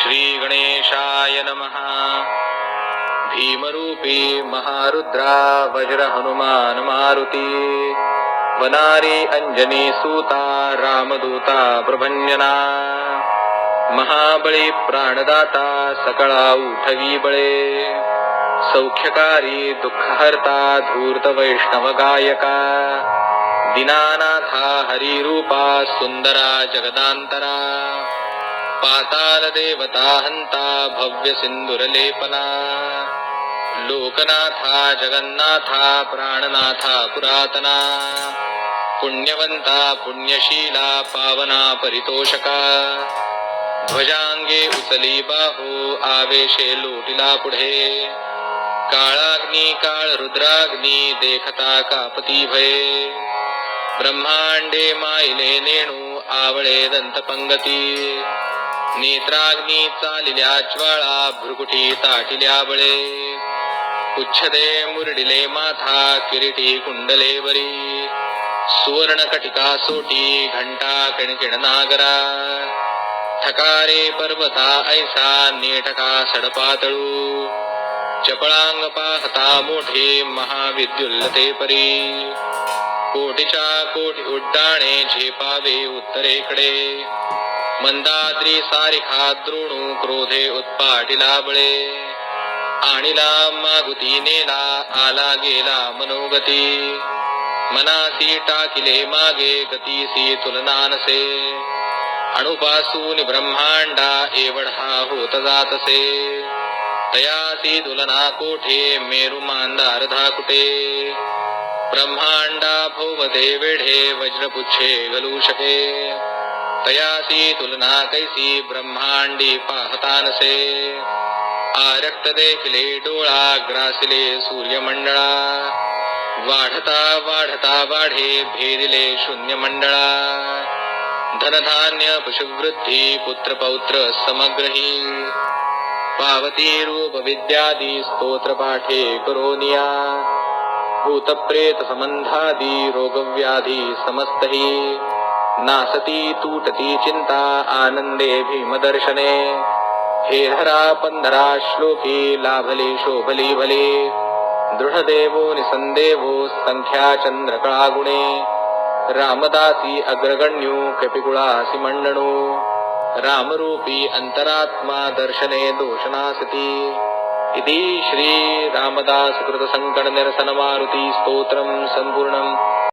श्रीगणेशाय नमः। भीमरूपी महारुद्रा वज्र हनुमान मारुती वनारी अंजनी सूता रामदूता प्रभंजना महाबळी प्राणदाता सकळा उठवी बळे सौख्यकारी दुःखहर्ता धूर्त वैष्णव गायका दीनानाथा हरिरूपा सुंदरा जगदांतरा पाताल देवता हंता भव्य सिंदुरलेपना लोकनाथा जगन्नाथा प्राणनाथा पुरातना। पुण्यवंता पुण्यशीला पावना परितोषका। ध्वजांगे उचली बाहो आवेशे लोटिला पुढे। काळाग्नी काळ रुद्राग्नी देखता कापती भये। ब्रह्मांडे मायले नेणू आवळे दंतपंगती। नेत्राग्नी चालिल्या ज्वाळा भ्रुकुटी ताटिल्या बळे. पुच्छदे मुरडिले माथा किरीटी कुंडले वरी सुवर्ण कटिका सोटी घंटा किणकिण नागरा. ठकारे पर्वता ऐसा नेटका सडपातळू. चपळांग पाहता मोठे महाविद्युल्लते परी. कोटीच्या कोटी उड्डाणे झेपावे उत्तरेकडे. मंदाद्री सारिखा द्रोणू क्रोधे उत्पाटिला बळे. आणिला मागुती नेला आला गेला मनोगती. मनासी टाकिले मागे गतीसी तुलनानसे अणुपासून ब्रह्मांडा एवढा होत जातसे. तयासी दुलना कोठे मेरू मांदार धाकुटे ब्रह्मांडा भोवते वेढे वज्रपुच्छे गलू शके. तयासी तुलना कैसी ब्रह्मांडी पाहतानसे। आरक्त देखिले डोळा ग्रासिले सूर्यमंडळा। वाढता वाढता वाढे भेदिले शून्य मंडळा धनधान्य पशुवृद्धी पुत्र पौत्र समग्रही। पावती रूप विद्यादी स्तोत्र पाठे करोनिया। भूतप्रेत संबंधादी रोगव्याधी समस्तही। नासती तुटती चिंता आनंदे भीमदर्शने। हे धरा पंधरा श्लोकी लाभले शोभली भले। दृढदेवो निसंदेवो संख्या चंद्रकळा गुणे रामदासी अग्रगण्यो कपिकुळासी मंडणो। रामरूपी अंतरात्मा दर्शने दोषनासती। इति श्री रामदास कृत संकट निरसन मारुती स्तोत्रम संपूर्णम।